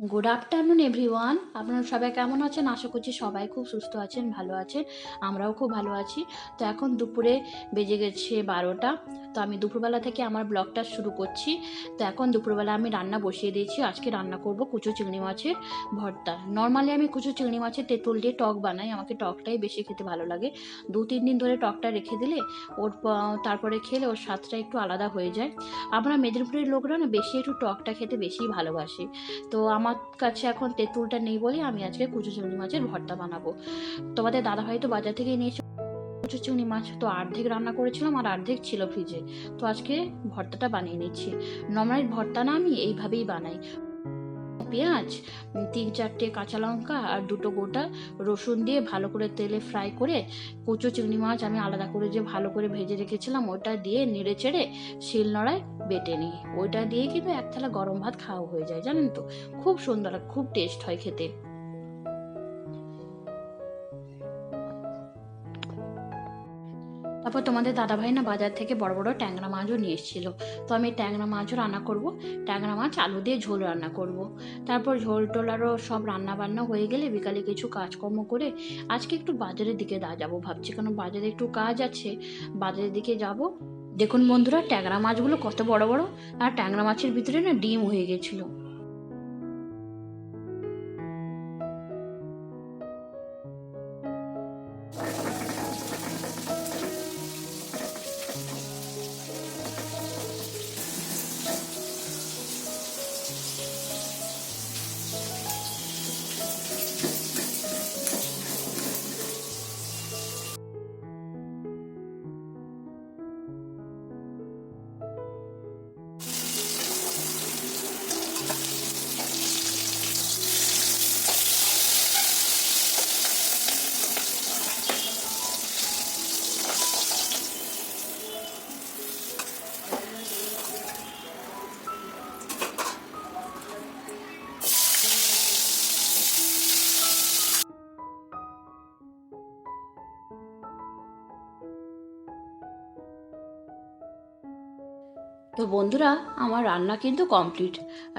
Good afternoon everyone আপনারা সবাই কেমন আছেন? আশা করছি সবাই খুব সুস্থ আছেন, ভালো আছেন। আমরাও খুব ভালো আছি। তো এখন দুপুরে বেজে গেছে বারোটা। তো আমি দুপুরবেলা থেকে আমার ব্লগটা শুরু করছি। তো এখন দুপুরবেলা আমি রান্না বসিয়ে দিয়েছি। আজকে রান্না করব কুচো চিংড়ি মাছের ভর্তা। নর্মালি আমি কুচো চিংড়ি মাছের তেঁতুল দিয়ে টক বানাই। আমাকে টকটাই বেশি খেতে ভালো লাগে। দু তিন দিন ধরে টকটা রেখে দিলে ওর তারপরে খেলে ওর স্বাদটা একটু আলাদা হয়ে যায়। আমরা মেদিনীপুরের লোকরা না বেশি একটু টকটা খেতে বেশি ভালোবাসি। তো আমার কাছে এখন তেঁতুলটা নেই বলে আমি আজকে কুচু চিংড়ি মাছের ভর্তা বানাবো। তোমাদের দাদাভাই তো বাজার থেকে নিয়েছে কুচু চিংড়ি মাছ তো অর্ধেক রান্না করেছিলাম আর অর্ধেক ছিল ফ্রিজে তো আজকে ভর্তাটা বানিয়ে নিচ্ছি। নর্মাল ভর্তা না আমি এইভাবেই বানাই। পেঁয়াজ তিন চারটে কাঁচা লঙ্কা আর দুটো গোটা রসুন দিয়ে ভালো করে তেলে ফ্রাই করে কুচো চিংড়ি মাছ আমি আলাদা করে যে ভালো করে ভেজে রেখেছিলাম, ওটা দিয়ে নেড়ে চেড়ে শিলনোড়ায় বেটে নিই। ওইটা দিয়ে কিন্তু এক থালা গরম ভাত খাওয়া হয়ে যায়, জানেন তো? খুব সুন্দর খুব টেস্ট হয় খেতে। তারপর তোমাদের দাদাভাই না বাজার থেকে বড় বড় ট্যাংরা মাছও নিয়ে এসেছিল। তো আমি ট্যাংরা মাছও রান্না করব, ট্যাংরা মাছ, আলু দিয়ে ঝোল রান্না করব। তারপর ঝোল টোলারও সব রান্না বান্না হয়ে গেলে বিকালে কিছু কাজকর্ম করে আজকে একটু বাজারের দিকে যাব ভাবছি, কারণ বাজারে একটু কাজ আছে। বাজারের দিকে যাব। দেখুন বন্ধুরা, ট্যাংরা মাছগুলো কত বড় বড়, আর ট্যাংরা মাছের ভিতরে না ডিম হয়ে গেছিল। তো বন্ধুরা, আমার রান্না কিন্তু কমপ্লিট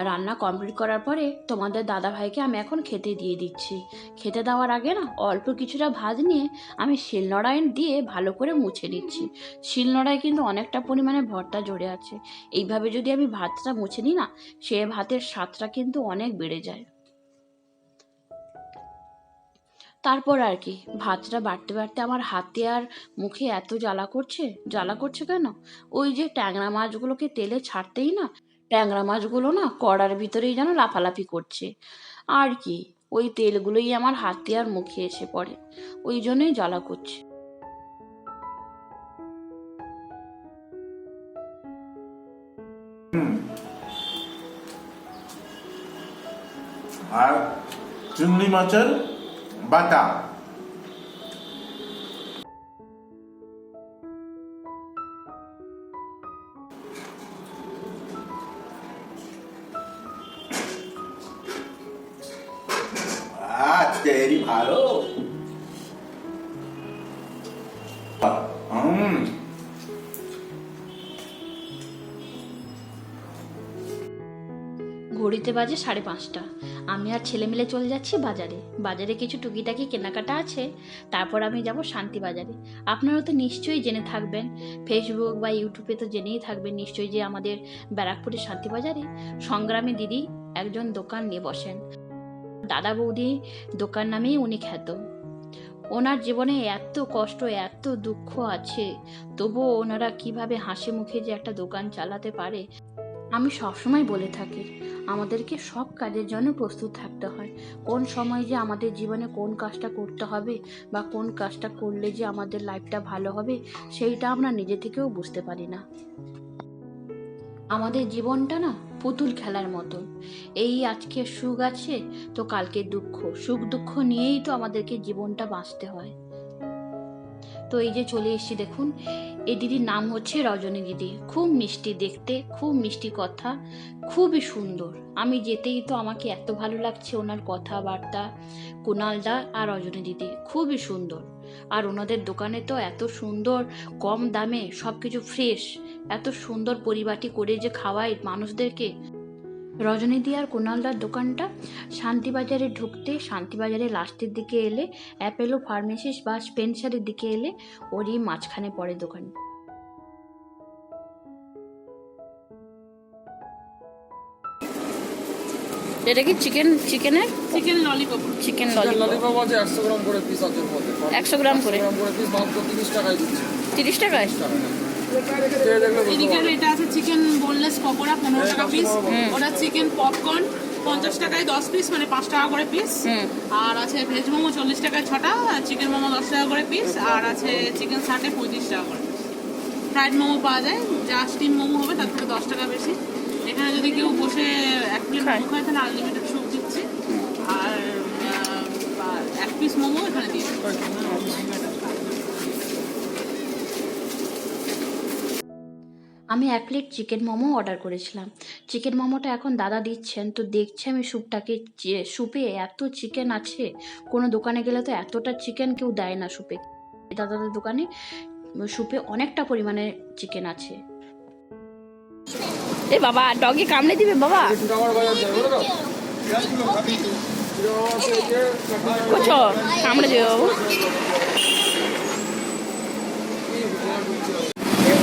রান্না কমপ্লিট করার পরে তোমাদের দাদা ভাইকে আমি এখন খেতে দিয়ে দিচ্ছি। খেতে দেওয়ার আগে না, অল্প কিছুটা ভাত নিয়ে আমি শিলনোড়ায় দিয়ে ভালো করে মুছে নিচ্ছি। শিলনোড়ায় কিন্তু অনেকটা পরিমাণে ভর্তা জড়ে আছে। এইভাবে যদি আমি ভাতটা মুছে নিই না, সে ভাতের স্বাদটা কিন্তু অনেক বেড়ে যায়। তারপর আর কি, ভাতটা বাড়তে বাড়তে আমার হাতে আর মুখে এত জ্বালা করছে জ্বালা করছে কেন? ওই যে ট্যাংরা মাছগুলোকে তেলে ছাড়তেই না, ট্যাংরা মাছগুলো না কড়ার ভিতরেই যেন লাফালাফি করছে। আর কি, ওই তেলগুলোই আমার হাতে আর মুখে এসে পড়ে, ওই জন্যই জ্বালা করছে। আর চিংড়ি মাছের বাটা আজকে এরই ভালো ঘড়িতে বাজে সাড়ে পাঁচটা। আমি আর ছেলে মিলে চলে যাচ্ছি বাজারে। বাজারে কিছু টুকিটাকি কেনাকাটা আছে। তারপর আমি যাব শান্তি বাজারে। আপনারা তো নিশ্চয়ই জেনে থাকবেন। ফেসবুক বা ইউটিউবে তো জেনেই থাকবেন নিশ্চয়ই যে আমাদের ব্যারাকপুরের শান্তি বাজারে সংগ্রামী দিদি একজন দোকান নিয়ে বসেন। দাদা বৌদি দোকান নামেই উনি খ্যাত। ওনার জীবনে এত কষ্ট, এত দুঃখ আছে। তবুও ওনারা কীভাবে হাসি মুখে যে একটা দোকান চালাতে পারে আমি সবসময় বলে থাকি, আমাদেরকে সব কাজের জন্য প্রস্তুত থাকতে হয়। কোন সময় যে আমাদের জীবনে কোন কাজটা করতে হবে বা কোন কাজটা করলে যে আমাদের লাইফটা ভালো হবে, সেইটা আমরা নিজে থেকেও বুঝতে পারি না। আমাদের জীবনটা না পুতুল খেলার মতো এই আজকে সুখ আছে, তো কালকে দুঃখ। সুখ দুঃখ নিয়েই তো আমাদেরকে জীবনটা বাঁচতে হয়। তো এই যে চলে এসেছি দেখুন, এই দিদির নাম হচ্ছে রজনী দিদি। খুব মিষ্টি দেখতে, খুব মিষ্টি কথা, খুবই সুন্দর। আমি যেতেই তো আমাকে এত ভালো লাগছে ওনার কথাবার্তা কুণালদা আর রজনী দিদি। খুবই সুন্দর। আর ওনাদের দোকানে তো এত সুন্দর, কম দামে সব কিছু ফ্রেশ এত সুন্দর পরিবাটি করে যে খাওয়ায় মানুষদেরকে। রজনীদি আর কুণালদার দোকানটা শান্তিবাজারে ঢুকতে শান্তিবাজারে লাস্টের দিকে এলে অ্যাপেলো ফার্মেসিস বা স্পেন্সারের দিকে এলে ওরই মাঝখানে পড়ে দোকান। এটা কি চিকেন চিকেনের? Chicken lollipop. Chicken lollipop. আছে একশো গ্রাম করে পিস আছে একশো গ্রাম করে? গ্রাম করে পিস মাত্র তিরিশ টাকায় দিচ্ছে। তিরিশ টাকায়? এটা আছে চিকেন পনেরো টাকা পিস ওটা চিকেন পপকর্ন পঞ্চাশ টাকায় দশ পিস মানে পাঁচ টাকা করে পিস আর আছে ভেজ মোমো চল্লিশ টাকায় ছটা চিকেন মোমো দশ টাকা করে পিস আর আছে চিকেন সাটে পঁয়ত্রিশ টাকা করে ফ্রাইড মোমো পাওয়া যায় যা স্টিম মোমো হবে তার থেকে দশ টাকা বেশি। এখানে যদি কেউ বসে এক প্লেট। মোমো খায় তাহলে আনলিমিটেড স্যুপ দিচ্ছে। আর এক পিস মোমো এখানে দিয়ে দেবে। আমি এক প্লেট চিকেন মোমো অর্ডার করেছিলাম। চিকেন মোমোটা এখন দাদা দিচ্ছেন তো দেখছি আমি স্যুপটাকে যে স্যুপে এত চিকেন আছে কোনো দোকানে গেলে তো এতটা চিকেন কেউ দেয় না স্যুপে দাদাদের দোকানে স্যুপে অনেকটা পরিমাণে চিকেন আছে। এ বাবা ডগি কামড়ে দিবে বাবা। কামড়ে দিবে বাবু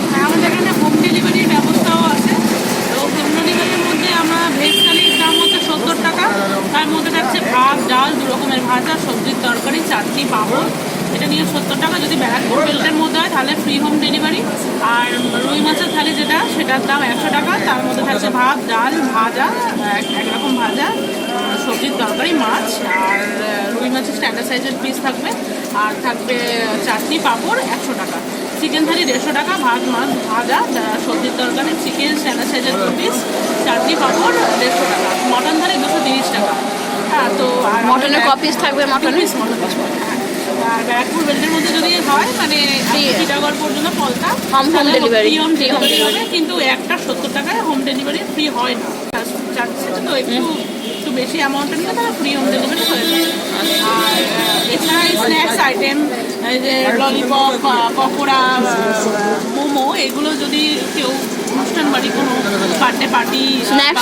হ্যাঁ, আমাদের এখানে হোম ডেলিভারির ব্যবস্থাও আছে তো হোম ডেলিভারির মধ্যে আমরা ভেজ থালির দাম হচ্ছে সত্তর টাকা তার মধ্যে থাকছে ভাত ডাল দু রকমের ভাজা সবজির চাটনি পাঁপড় এটা নিয়ে সত্তর টাকা যদি ব্যারাকপুর বেল্টের মধ্যে হয় তাহলে ফ্রি হোম ডেলিভারি আর রুই মাছের থালি যেটা সেটার দাম একশো টাকা। তার মধ্যে থাকছে ভাত ডাল ভাজা এক এক রকম ভাজা সবজির তরকারি মাছ। আর রুই মাছের স্ট্যান্ডার্ড সাইজের পিস থাকবে। আর থাকবে চাটনি পাঁপড় একশো টাকা। চিকেন থালি দেড়শো টাকা ভাত মাছ ভাজা সবজির তরকারি চিকেন স্ট্যান্ডার্ড সাইজের দু পিস চাটনি পাঁপড় দেড়শো টাকা। মটন থালি দুশো তিরিশ টাকা। হ্যাঁ তো আর মটনের কপিস থাকবে মটনের পিস মটন পিস আর ব্যারাকপুর বেল্টের মধ্যে যদি হয় মানে টিটাগড় পর্যন্ত Palta. Home Free home delivery হবে কিন্তু একটা সত্তর টাকায় হোম ডেলিভারি ফ্রি হয় না। তো একটু একটু বেশি অ্যামাউন্টের তারা ফ্রি হোম ডেলিভারি হয়ে আর আহ, এছাড়া স্ন্যাক্স আইটেম যে ললিপপ পকোড়া মোমো এগুলো যদি কেউ অনুষ্ঠান বাড়ি কোনো বার্থডে পার্টি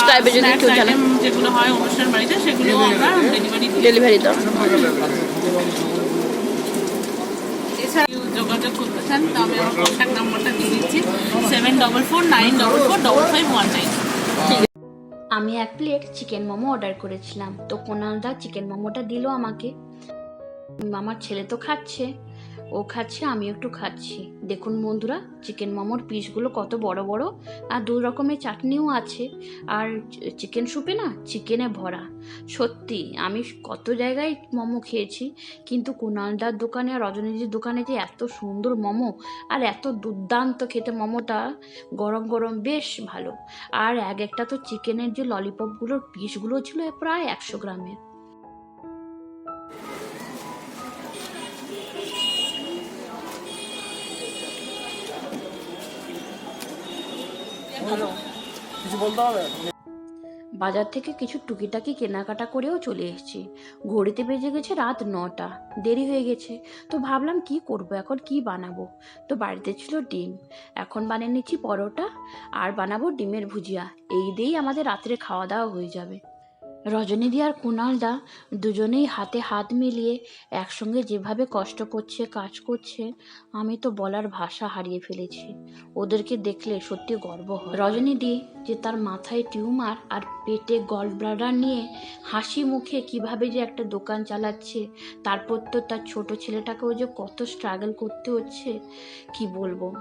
type এর যদি কেউ জানে। যেগুলো হয় অনুষ্ঠান বাড়িতে সেগুলো আমরা ডেলিভারি ডেলিভারি দাও। যোগাযোগ করতে চান তবে আমার কন্ট্যাক্ট নাম্বারটা দিয়ে দিচ্ছি। Seven double four nine double four double five one nine আমি এক প্লেট চিকেন মোমো অর্ডার করেছিলাম। তো কোনালদা চিকেন মোমোটা দিল আমাকে। আমার ছেলে তো খাচ্ছে ও খাচ্ছে আমি একটু খাচ্ছি। দেখুন বন্ধুরা চিকেন মোমোর পিসগুলো কত বড় বড় আর দু রকমের চাটনিও আছে। আর চিকেন স্যুপে না চিকেনে ভরা। সত্যি, আমি কত জায়গায় মোমো খেয়েছি, কিন্তু কুণালদার দোকানে আর রজনীজির দোকানে যে এত সুন্দর মোমো আর এত দুর্দান্ত খেতে মোমোটা, গরম গরম বেশ ভালো। আর এক একটা তো চিকেনের যে ললিপপগুলোর পিসগুলো ছিল প্রায় একশো গ্রামের। বাজার থেকে কিছু টুকিটাকি কেনাকাটা করেও চলে এসেছি। ঘড়িতে বেজে গেছে রাত নটা। দেরি হয়ে গেছে। তো ভাবলাম কি করব এখন? কি বানাবো? তো বাড়িতে ছিল ডিম। এখন বানিয়ে নিচ্ছি পরোটা। আর বানাবো ডিমের ভুজিয়া। এই দিয়েই আমাদের রাত্রে খাওয়া দাওয়া হয়ে যাবে। রজনীদি আর কুণালদা দুজনেই হাতে হাত মিলিয়ে একসঙ্গে যেভাবে কষ্ট করছে, কাজ করছে, আমি তো বলার ভাষা হারিয়ে ফেলেছি। ওদেরকে দেখলে সত্যি গর্ব হয়। রজনীদি যে তার মাথায় টিউমার আর পেটে গল ব্লাডার নিয়ে হাসি মুখে কীভাবে যে একটা দোকান চালাচ্ছে, তারপর তো তার ছোট ছেলেটাকেও যে কত স্ট্রাগল করতে হচ্ছে, কি বলব?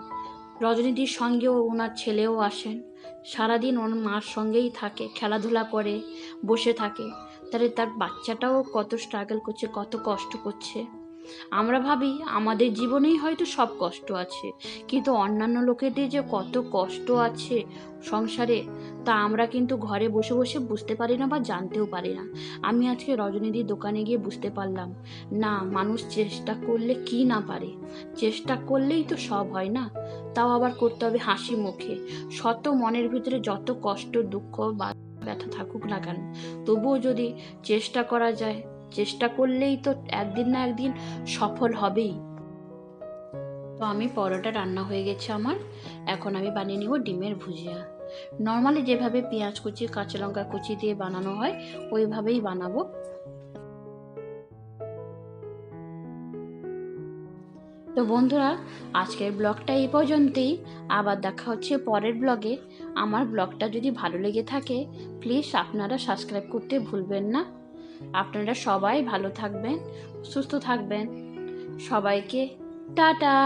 রজনীদির সঙ্গেও ওনার ছেলেও আসেন। সারাদিন ওর মার সঙ্গেই থাকে, খেলাধুলা করে, বসে থাকে। তাহলে তার বাচ্চাটাও কত স্ট্রাগল করছে, কত কষ্ট করছে। আমরা ভাবি আমাদের জীবনেই হয়তো সব কষ্ট আছে, কিন্তু অন্যান্য লোকেদের যে কত কষ্ট আছে সংসারে, তা আমরা কিন্তু ঘরে বসে বসে বুঝতে পারি না বা জানতেও পারি না। আমি আজকে রজনীদির দোকানে গিয়ে বুঝতে পারলাম, না, মানুষ চেষ্টা করলে কি না পারে? চেষ্টা করলেই তো সব হয় না? তাও আবার করতে হবে হাসি মুখে। শত মনের ভিতরে যত কষ্ট, দুঃখ বা ব্যথা থাকুক না কেন, তবুও যদি চেষ্টা করা যায় চেষ্টা করলেই তো একদিন না একদিন সফল হবেই। তো আমি পরোটা রান্না হয়ে গেছে আমার। এখন আমি বানিয়ে নিব ডিমের ভুজিয়া। নর্মালি যেভাবে পেঁয়াজ কুচি, কাঁচা লঙ্কা কুচি দিয়ে বানানো হয়, ওইভাবেই বানাবো। তো বন্ধুরা, আজকের ব্লগটা এই পর্যন্তই। আবার দেখা হচ্ছে পরের ব্লগে। আমার ব্লগটা যদি ভালো লেগে থাকে প্লিজ আপনারা সাবস্ক্রাইব করতে ভুলবেন না। আপনারা সবাই ভালো থাকবেন সুস্থ থাকবেন। সবাইকে টাটা।